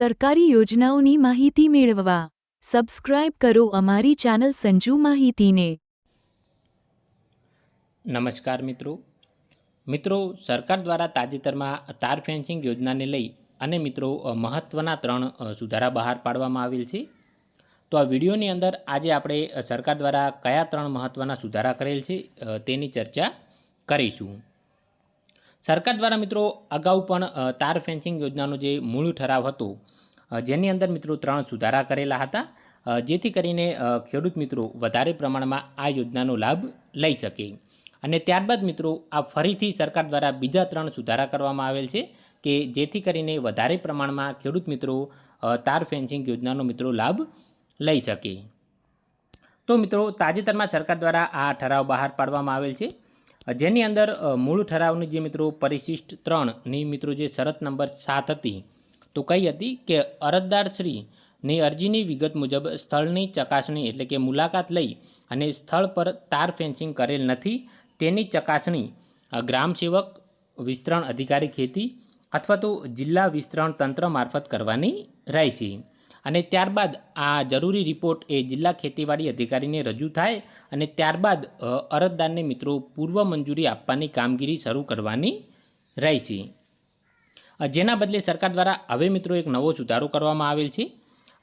સરકારી યોજનાઓની માહિતી મેળવવા. સબસ્ક્રાઇબ કરો અમારી ચેનલ સંજુ માહિતીને. નમસ્કાર મિત્રો. મિત્રો, સરકાર દ્વારા તાજેતરમાં તાર ફેન્સિંગ યોજનાને લઈ અને મિત્રો મહત્ત્વના ત્રણ સુધારા બહાર પાડવામાં આવેલ છે. તો આ વિડીયોની અંદર આજે આપણે સરકાર દ્વારા કયા ત્રણ મહત્ત્વના સુધારા કરેલ છે તેની ચર્ચા કરીશું. સરકાર દ્વારા મિત્રો અગાઉ પણ તાર ફેન્સિંગ યોજનાનો જે મૂળ ઠરાવ હતો જેની અંદર મિત્રો ત્રણ સુધારા કરેલા હતા જેથી કરીને ખેડૂત મિત્રો વધારે પ્રમાણમાં આ યોજનાનો લાભ લઈ શકે. અને ત્યારબાદ મિત્રો આ ફરીથી સરકાર દ્વારા બીજા ત્રણ સુધારા કરવામાં આવેલ છે કે જેથી કરીને વધારે પ્રમાણમાં ખેડૂત મિત્રો તાર ફેન્સિંગ યોજનાનો મિત્રો લાભ લઈ શકે. તો મિત્રો તાજેતરમાં સરકાર દ્વારા આ ઠરાવ બહાર પાડવામાં આવેલ છે. જેની અંદર મૂળ ઠરાવની જે મિત્રો પરિશિષ્ટ ત્રણની મિત્રો જે શરત નંબર સાત હતી, તો કઈ હતી કે અરજદારશ્રીની અરજીની વિગત મુજબ સ્થળની ચકાસણી એટલે કે મુલાકાત લઈ અને સ્થળ પર તાર ફેન્સિંગ કરેલ નથી, તેની ચકાસણી ગ્રામ સેવક વિસ્તરણ અધિકારી ખેતી અથવા તો જિલ્લા વિસ્તરણ તંત્ર મારફત કરવાની રહેશે. અને ત્યારબાદ આ જરૂરી રિપોર્ટ એ જિલ્લા ખેતીવાડી અધિકારીને રજૂ થાય અને ત્યારબાદ અરજદારને મિત્રો પૂર્વ મંજૂરી આપવાની કામગીરી શરૂ કરવાની રહેશે. જેના બદલે સરકાર દ્વારા હવે મિત્રો એક નવો સુધારો કરવામાં આવેલ છે.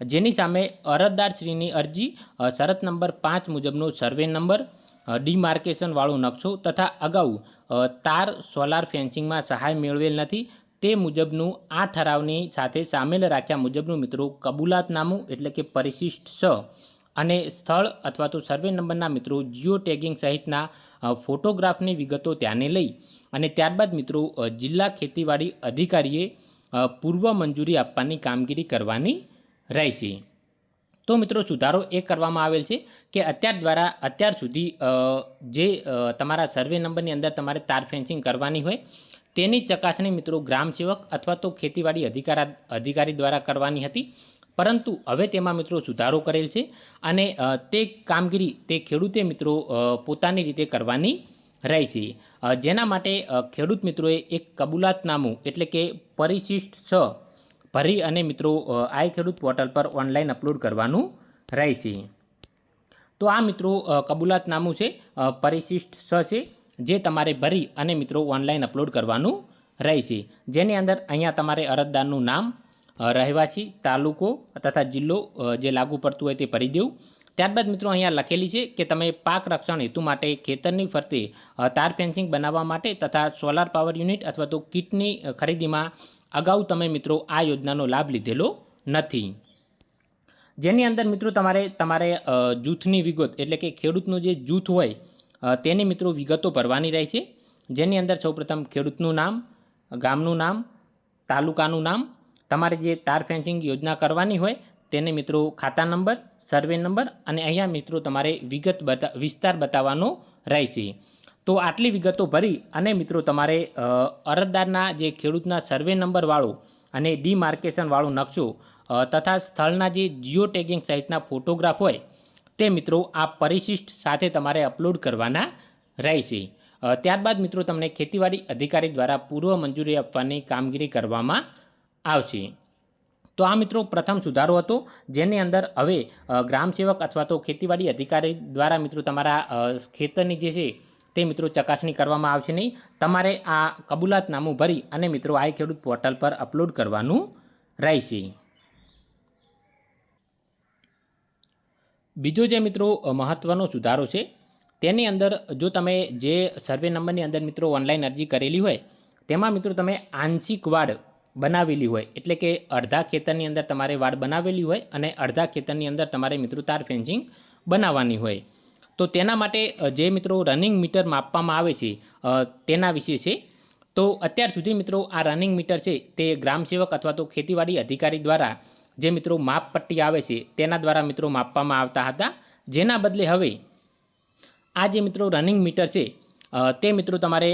જેની સામે અરજદારશ્રીની અરજી શરત નંબર પાંચ મુજબનો સર્વે નંબર ડિમાર્કેશનવાળો નકશો તથા અગાઉ તાર સોલાર ફેન્સિંગમાં સહાય મેળવેલ નથી. તે મુજબનું આ ઠરાવની સાથે સામેલ રાખ્યા મુજબનું મિત્રો કબૂલાતનામું એટલે કે પરિશિષ્ટ સ અને સ્થળ અથવા તો સર્વે નંબરના મિત્રો જીઓ ટેગિંગ સહિતના ફોટોગ્રાફની વિગતો ત્યાંને લઈ અને ત્યારબાદ મિત્રો જિલ્લા ખેતીવાડી અધિકારીએ પૂર્વ મંજૂરી આપવાની કામગીરી કરવાની રહેશે. તો મિત્રો સુધારો એ કરવામાં આવેલ છે કે અત્યાર દ્વારા અત્યાર સુધી જે તમારા સર્વે નંબરની અંદર તમારે તાર ફેન્સિંગ કરવાની હોય તેની ચકાસણી મિત્રો ગ્રામ સેવક અથવા તો ખેતીવાડી અધિકારા અધિકારી દ્વારા કરવાની હતી. પરંતુ હવે તેમાં મિત્રો સુધારો કરેલ છે અને તે કામગીરી, તે ખેડૂતે મિત્રો પોતાની રીતે કરવાની રહેશે જેના માટે ખેડૂત મિત્રોએ એક કબૂલાતનામું એટલે કે પરિશિષ્ટ સ ભરી અને મિત્રો આઈ ખેડૂત પોર્ટલ પર ઓનલાઈન અપલોડ કરવાનું રહેશે તો આ મિત્રો કબૂલાતનામું છે પરિશિષ્ટ સ છે. જે તમારે ભરી અને મિત્રો ઓનલાઈન અપલોડ કરવાનું રહેશે. જેની અંદર અહીંયા તમારે અરજદારનું નામ રહેવાસી, તાલુકો તથા જિલ્લો જે લાગુ પડતું હોય તે ભરી દેવું. ત્યારબાદ મિત્રો અહીંયા લખેલી છે કે તમે પાક રક્ષણ હેતુ માટે ખેતરની ફરતે તાર ફેન્સિંગ બનાવવા માટે તથા સોલાર પાવર યુનિટ અથવા તો કીટની ખરીદીમાં અગાઉ તમે મિત્રો આ યોજનાનો લાભ લીધેલો નથી. જેની અંદર મિત્રો તમારે તમારે જૂથની વિગત એટલે કે ખેડૂતનું જે જૂથ હોય તેની મિત્રો વિગતો ભરવાની રહે છે. જેની અંદર સૌપ્રથમ ખેડૂતનું નામ, ગામનું નામ, તાલુકાનું નામ, તમારે જે તાર ફેન્સિંગ યોજના કરવાની હોય તેને મિત્રો ખાતા નંબર, સર્વે નંબર અને અહીંયા મિત્રો તમારે વિગત બતા, વિસ્તાર બતાવવાનો રહેશે તો આટલી વિગતો ભરી અને મિત્રો તમારે અરજદારના જે ખેડૂતના સર્વે નંબરવાળો અને ડીમાર્કેશનવાળો નકશો તથા સ્થળના જે જીઓ ટેગિંગ સહિતના ફોટોગ્રાફ હોય તે મિત્રો આ પરિશિષ્ટ સાથે તમારે અપલોડ કરવાના રહેશે. ત્યારબાદ મિત્રો તમને ખેતીવાડી અધિકારી દ્વારા પૂર્વ મંજૂરી આપવાની કામગીરી કરવામાં આવશે. તો આ મિત્રો પ્રથમ સુધારો હતો, જેની અંદર હવે ગ્રામસેવક ગ્રામ સેવક અથવા તો ખેતીવાડી અધિકારી દ્વારા મિત્રો તમારા ખેતરની જે છે, તે મિત્રો ચકાસણી કરવામાં આવશે નહીં. તમારે આ કબૂલાતનામું ભરી અને મિત્રો આ ખેડૂત પોર્ટલ પર અપલોડ કરવાનું રહેશે. બીજો જે મિત્રો મહત્ત્વનો સુધારો છે, તેની અંદર જો તમે જે સર્વે નંબરની અંદર મિત્રો ઓનલાઈન અરજી કરેલી હોય, તેમાં મિત્રો તમે આંશિક વાડ બનાવેલી હોય, એટલે કે અડધા ખેતરની અંદર તમારે વાડ બનાવેલી હોય અને અડધા ખેતરની અંદર તમારે મિત્રો તાર ફેન્સિંગ બનાવવાની હોય. તો તેના માટે જે મિત્રો રનિંગ મીટર માપવામાં આવે છે તેના વિશે છે. તો અત્યાર સુધી મિત્રો આ રનિંગ મીટર છે તે ગ્રામ સેવક અથવા તો ખેતીવાડી અધિકારી દ્વારા જે મિત્રો માપપટ્ટી આવે છે, તેના દ્વારા મિત્રો માપવામાં આવતા હતા. જેના બદલે હવે આ જે મિત્રો રનિંગ મીટર છે તે મિત્રો તમારે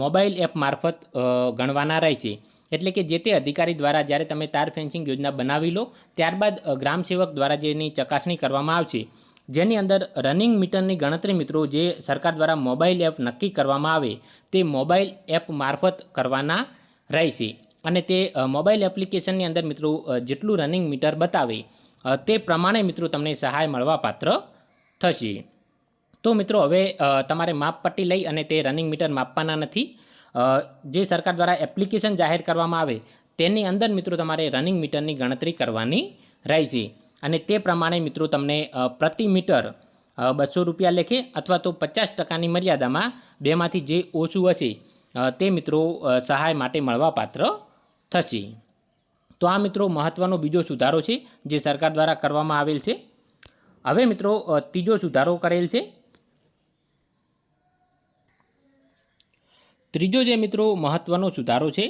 મોબાઈલ એપ મારફત ગણવાના રહેશે. એટલે કે જે તે અધિકારી દ્વારા જ્યારે તમે તાર ફેન્સિંગ યોજના બનાવી લો, ત્યારબાદ ગ્રામ સેવક દ્વારા જેની ચકાસણી કરવામાં આવશે. જેની અંદર રનિંગ મીટરની ગણતરી મિત્રો જે સરકાર દ્વારા મોબાઈલ એપ નક્કી કરવામાં આવે, તે મોબાઈલ એપ મારફત કરવાના રહેશે. અને તે મોબાઈલ એપ્લિકેશનની અંદર મિત્રો જેટલું રનિંગ મીટર બતાવે તે પ્રમાણે મિત્રો તમને સહાય મળવા પાત્ર થશે. તો મિત્રો હવે તમારે માપપટ્ટી લઈ અને તે રનિંગ મીટર માપવાના નથી. જે સરકાર દ્વારા એપ્લિકેશન જાહેર કરવામાં આવે, તેની અંદર મિત્રો તમારે રનિંગ મીટરની ગણતરી કરવાની રહેશે. અને તે પ્રમાણે મિત્રો તમને પ્રતિ મીટર બસો રૂપિયા લેખે અથવા તો પચાસ ટકાની મર્યાદામાં બેમાંથી જે ઓછું હશે તે મિત્રો સહાય માટે મળવાપાત્ર થશે. તો આ મિત્રો મહત્ત્વનો બીજો સુધારો છે જે સરકાર દ્વારા કરવામાં આવેલ છે. હવે મિત્રો ત્રીજો સુધારો કરેલ છે. ત્રીજો જે મિત્રો મહત્ત્વનો સુધારો છે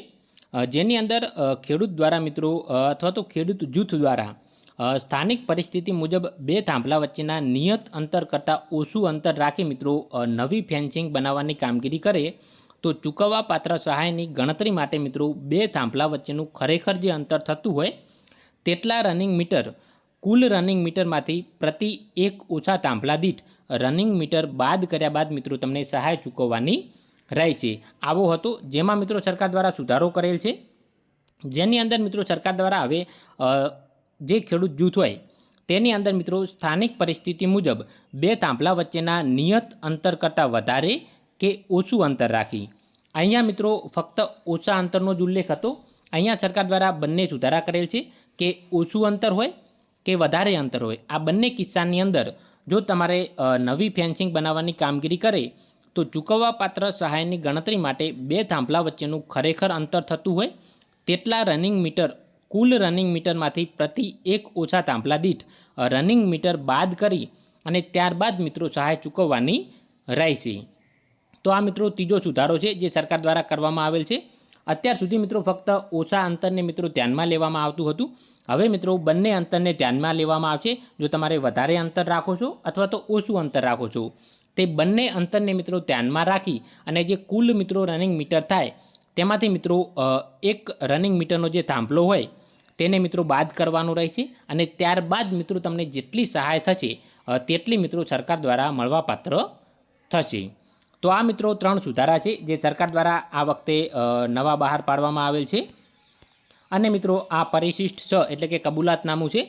જેની અંદર ખેડૂત દ્વારા મિત્રો અથવા તો ખેડૂત જૂથ દ્વારા સ્થાનિક પરિસ્થિતિ મુજબ બે થાંભલા વચ્ચેના નિયત અંતર કરતાં ઓછું અંતર રાખી મિત્રો નવી ફેન્સિંગ બનાવવાની કામગીરી કરે તો ચૂકવવા પાત્ર સહાયની ગણતરી માટે મિત્રો બે થાંભલા વચ્ચેનું ખરેખર જે અંતર થતું હોય, તેટલા રનિંગ મીટર કુલ રનિંગ મીટરમાંથી પ્રતિ એક ઓછા થાંભલા દીઠ રનિંગ મીટર બાદ કર્યા બાદ મિત્રો તમને સહાય ચૂકવવાની રહેશે. આવો હતો જેમાં મિત્રો સરકાર દ્વારા સુધારો કરેલ છે. જેની અંદર મિત્રો સરકાર દ્વારા હવે જે ખેડૂત જૂથ હોય, તેની અંદર મિત્રો સ્થાનિક પરિસ્થિતિ મુજબ બે થાંભલા વચ્ચેના નિયત અંતર કરતાં વધારે કે ઓછું અંતર રાખી? અહીંયા મિત્રો ફક્ત ઓછા અંતરનો જ ઉલ્લેખ હતો. અહીંયા સરકાર દ્વારા બંને સુધારા કરેલ છે કે ઓછું અંતર હોય કે વધારે અંતર હોય. આ બંને કિસ્સાની અંદર જો તમારે નવી ફેન્સિંગ બનાવવાની કામગીરી કરે, તો ચૂકવવાપાત્ર સહાયની ગણતરી માટે બે થાંભલા વચ્ચેનું ખરેખર અંતર થતું હોય. તેટલા રનિંગ મીટર, કુલ રનિંગ મીટરમાંથી પ્રતિ એક ઓછા થાંભલા દીઠ રનિંગ મીટર બાદ કરી અને ત્યારબાદ મિત્રો સહાય ચૂકવવાની રહેશે. તો આ મિત્રો ત્રીજો સુધારો છે જે સરકાર દ્વારા કરવામાં આવેલ છે. અત્યાર સુધી મિત્રો ફક્ત ઓછા અંતરને મિત્રો ધ્યાનમાં લેવામાં આવતું હતું. હવે મિત્રો બંને અંતરને ધ્યાનમાં લેવામાં આવશે. જો તમારે વધારે અંતર રાખો છો અથવા તો ઓછું અંતર રાખો છો, તે બંને અંતરને મિત્રો ધ્યાનમાં રાખી અને જે કુલ મિત્રો રનિંગ મીટર થાય, તેમાંથી મિત્રો એક રનિંગ મીટરનો જે થાંભલો હોય, તેને મિત્રો બાદ કરવાનું રહે છે અને ત્યારબાદ મિત્રો તમને જેટલી સહાય થશે તેટલી મિત્રો સરકાર દ્વારા મળવાપાત્ર થશે. તો આ મિત્રો ત્રણ સુધારા છે જે સરકાર દ્વારા આ વખતે નવા બહાર પાડવામાં આવેલ છે. અને મિત્રો આ પરિશિષ્ટ છ એટલે કે કબૂલાતનામું છે,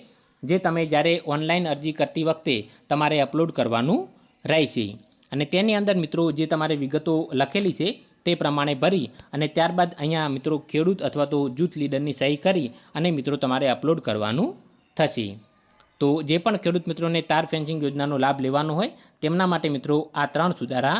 જે તમે જ્યારે ઓનલાઈન અરજી કરતી વખતે તમારે અપલોડ કરવાનું રહેશે. અને તેની અંદર મિત્રો જે તમારે વિગતો લખેલી છે તે પ્રમાણે ભરી અને ત્યારબાદ અહીંયા મિત્રો ખેડૂત અથવા તો જૂથ લીડરની સહી કરી અને મિત્રો તમારે અપલોડ કરવાનું થશે. તો જે પણ ખેડૂત મિત્રોને તાર ફેન્સિંગ યોજનાનો લાભ લેવાનો હોય, તેમના માટે મિત્રો આ ત્રણ સુધારા